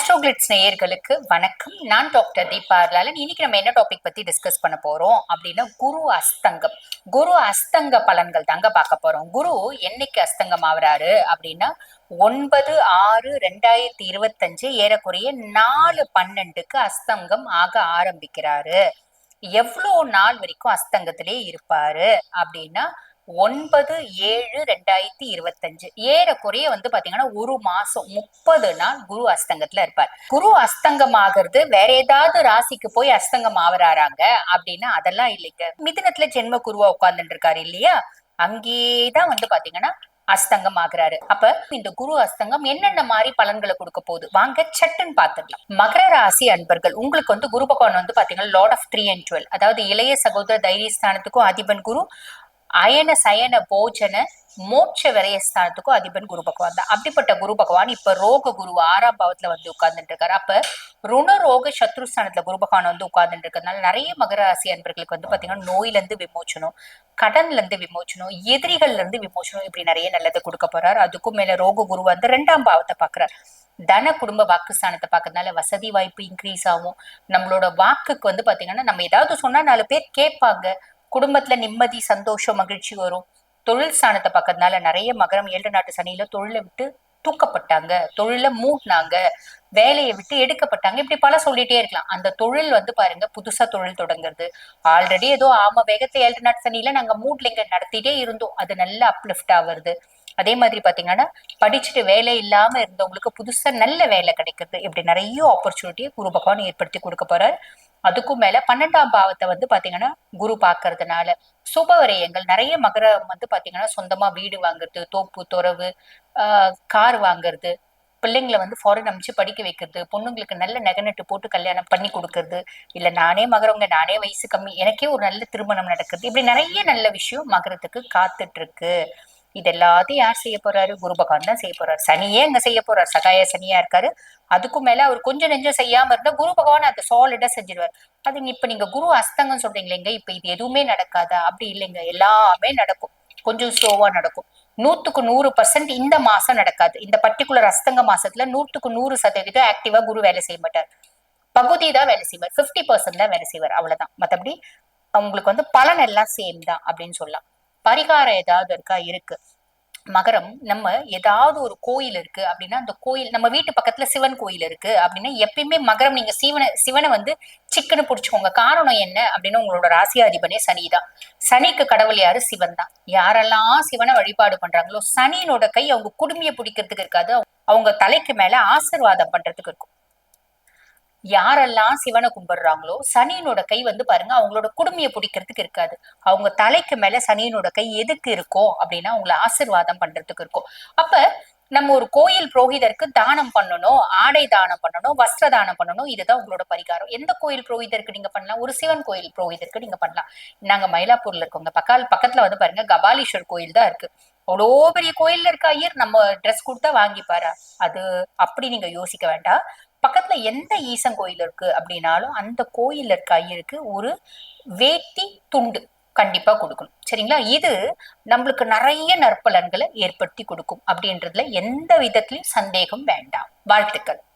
ஆஸ்ட்ரோகிளிட்ஸ் நேயர்களுக்கு வணக்கம். நான் டாக்டர் தீபா அர்லாலன் இன்னைக்கு நம்ம என்ன டாபிக் பத்தி டிஸ்கஸ் பண்ண போறோம் அப்படின்னா குரு அஸ்தங்கம். குரு அஸ்தங்க பலன்கள் தாங்க பார்க்க போறோம். குரு என்னைக்கு அஸ்தங்கம் ஆகுறாரு அப்படின்னா ஒன்பது ஆறு ரெண்டாயிரத்தி இருபத்தஞ்சு ஏறக்குறைய நாலு பன்னெண்டுக்கு அஸ்தங்கம் ஆக ஆரம்பிக்கிறாரு. எவ்வளோ நாள் வரைக்கும் அஸ்தங்கத்திலே இருப்பாரு அப்படின்னா ஒன்பது ஏழு ரெண்டாயிரத்தி இருபத்தஞ்சு. ஏறக்குறைய வந்து பாத்தீங்கன்னா ஒரு மாசம் முப்பது நாள் குரு அஸ்தங்கத்துல இருப்பார். குரு அஸ்தங்கம் ஆகிறது வேற ஏதாவது ராசிக்கு போய் அஸ்தங்கம் ஆவறாராங்க அப்படின்னா அதெல்லாம் இல்லைங்க. மிதினத்துல ஜென்ம குருவா உட்கார்ந்துட்டு இருக்காரு இல்லையா? அங்கேதான் வந்து பாத்தீங்கன்னா அஸ்தங்கம் ஆகுறாரு. அப்ப இந்த குரு அஸ்தங்கம் என்னென்ன மாதிரி பலன்களை கொடுக்க போகுது? வாங்க சட்டுன்னு பாத்துக்கலாம் மகர ராசி அன்பர்கள் உங்களுக்கு வந்து குரு பகவான் வந்து பாத்தீங்கன்னா lord of three and twelve அதாவது இளைய சகோதர தைரியஸ்தானத்துக்கும் அதிபன் குரு அயன சயன போஜன மோட்ச விரயஸ்தானத்துக்கும் அதிபன் குரு பகவான் தான். அப்படிப்பட்ட குரு பகவான் இப்ப ரோக குரு ஆறாம் பாவத்துல வந்து உட்கார்ந்துட்டு இருக்காரு. அப்ப ருண ரோக சத்ருஸ்தானத்துல குரு பகவான் வந்து உட்கார்ந்துட்டு இருக்கிறதுனால நிறைய மகர ராசி அன்பர்களுக்கு வந்து பாத்தீங்கன்னா நோயில இருந்து விமோச்சனம் கடன்ல இருந்து விமோச்சனம் எதிரிகள்ல இருந்து விமோச்சனம் இப்படி நிறைய நல்லதை கொடுக்க போறாரு. அதுக்கும் மேல ரோக குரு வந்து ரெண்டாம் பாவத்தை பாக்குறாரு. தன குடும்ப வாக்குஸ்தானத்தை பார்க்கறதுனால வசதி வாய்ப்பு இன்க்ரீஸ் ஆகும். நம்மளோட வாக்குக்கு வந்து பாத்தீங்கன்னா நம்ம ஏதாவது சொன்னா நாலு பேர் கேட்பாங்க. குடும்பத்துல நிம்மதி சந்தோஷம் மகிழ்ச்சி வரும். தொழில் ஸ்தானத்தை பக்கத்தினால நிறைய மகரம் ஏழு நாட்டு சனியில தொழிலை விட்டு தூக்கப்பட்டாங்க. தொழில மூடினாங்க. வேலையை விட்டு எடுக்கப்பட்டாங்க. இப்படி பல சொல்லிட்டே இருக்கலாம். அந்த தொழில் வந்து பாருங்க புதுசா தொழில் தொடங்குறது. ஆல்ரெடி ஏதோ ஆம வேகத்தை ஏழு நாட்டு சனியில நாங்க மூட்லிங்க நடத்திட்டே இருந்தோம். அது நல்ல அப்லிஃப்ட் ஆகுறது. அதே மாதிரி பாத்தீங்கன்னா படிச்சுட்டு வேலை இல்லாம இருந்தவங்களுக்கு புதுசா நல்ல வேலை கிடைக்கிறது. இப்படி நிறைய ஆப்பர்ச்சுனிட்டியை குரு பகவான் ஏற்படுத்தி கொடுக்க போறாரு. அதுக்கும் மேல பன்னெண்டாம் பாவத்தை வந்து பாத்தீங்கன்னா குரு பாக்குறதுனால சுப விரயங்கள் நிறைய மகரம் வந்து பாத்தீங்கன்னா சொந்தமா வீடு வாங்குறது தோப்பு துறவு கார் வாங்குறது பிள்ளைங்களை வந்து ஃபாரின் அனுப்பிச்சு படிக்க வைக்கிறது பொண்ணுங்களுக்கு நல்ல நெகநட்டு போட்டு கல்யாணம் பண்ணி கொடுக்கறது. இல்ல நானே மகரவங்க நானே வயசு கம்மி எனக்கே ஒரு நல்ல திருமணம் நடக்குது இப்படி நிறைய நல்ல விஷயம் மகரத்துக்கு காத்துட்டு இருக்கு. இது எல்லாத்தையும் யார் செய்ய போறாரு? குரு பகவான் தான் செய்ய போறாரு. சனியே அங்க செய்ய போறாரு. சகாய சனியா இருக்காரு. அதுக்கும் மேல அவர் கொஞ்சம் நெஞ்சம் செய்யாம இருந்தா குரு பகவான் அதை சாலிடா செஞ்சிருவார். அது இப்ப நீங்க குரு அஸ்தங்கம் சொல்றீங்களேங்க இப்ப இது எதுவுமே நடக்காதா? அப்படி இல்லைங்க. எல்லாமே நடக்கும். கொஞ்சம் ஸ்லோவா நடக்கும். நூத்துக்கு நூறு பர்சன்ட் இந்த மாசம் நடக்காது. இந்த பர்டிகுலர் அஸ்தங்க மாசத்துல நூற்றுக்கு நூறு சதவீதம் ஆக்டிவா குரு வேலை செய்ய மாட்டார். பகுதி தான் வேலை செய்வார். பிப்டி பர்சன்ட் தான் வேலை செய்வார். அவ்வளவுதான். மத்தபடி அவங்களுக்கு வந்து பலன் எல்லாம் சேம் தான் அப்படின்னு சொல்லலாம். பரிகாரம் ஏதாவது இருக்கா? இருக்கு. மகரம் நம்ம ஏதாவது ஒரு கோயில் இருக்கு அப்படின்னா அந்த கோயில் நம்ம வீட்டு பக்கத்துல சிவன் கோயில் இருக்கு அப்படின்னா எப்பயுமே மகரம் நீங்க சிவனை சிவனை வந்து சிக்கனு பிடிச்சுக்கோங்க. காரணம் என்ன அப்படின்னா உங்களோட ராசியாதிபனே சனிதான் சனிக்கு கடவுள் யாரு? சிவன் தான். யாரெல்லாம் சிவனை வழிபாடு பண்றாங்களோ சனியினோட கை அவங்க குடுமையை பிடிக்கிறதுக்கு இருக்காது. அவங்க தலைக்கு மேல ஆசிர்வாதம் பண்றதுக்கு இருக்கும். யாரெல்லாம் சிவனை கும்பிடுறாங்களோ சனியினோட கை வந்து பாருங்க அவங்களோட குடுமையை பிடிக்கிறதுக்கு இருக்காது. அவங்க தலைக்கு மேல சனியினோட கை எதுக்கு இருக்கும் அப்படின்னா அவங்கள ஆசிர்வாதம் பண்றதுக்கு இருக்கும். அப்ப நம்ம ஒரு கோயில் புரோகிதருக்கு தானம் பண்ணணும் ஆடை தானம் பண்ணணும் வஸ்திர தானம் பண்ணணும் இதுதான் உங்களோட பரிகாரம். எந்த கோயில் புரோகிதருக்கு நீங்க பண்ணலாம்? ஒரு சிவன் கோயில் புரோகிதருக்கு நீங்க பண்ணலாம். நாங்க மயிலாப்பூர்ல இருக்கோங்க பக்கால் பக்கத்துல வந்து பாருங்க கபாலீஸ்வர் கோயில் தான் இருக்கு. அவ்வளோ பெரிய கோயில்ல இருக்க ஐயர் நம்ம ட்ரெஸ் கொடுத்தா வாங்கிப்பாரா? அது அப்படி நீங்க யோசிக்க வேண்டாம். பக்கத்துல எந்த ஈசன் கோயில் இருக்கு அப்படின்னாலும் அந்த கோயில்ல இருக்க ஐயருக்கு ஒரு வேட்டி துண்டு கண்டிப்பா கொடுக்கணும். சரிங்களா? இது நம்மளுக்கு நிறைய நற்பலன்களை ஏற்படுத்தி கொடுக்கும் அப்படின்றதுல எந்த விதத்திலையும் சந்தேகம் வேண்டாம். வாழ்த்துக்கள்.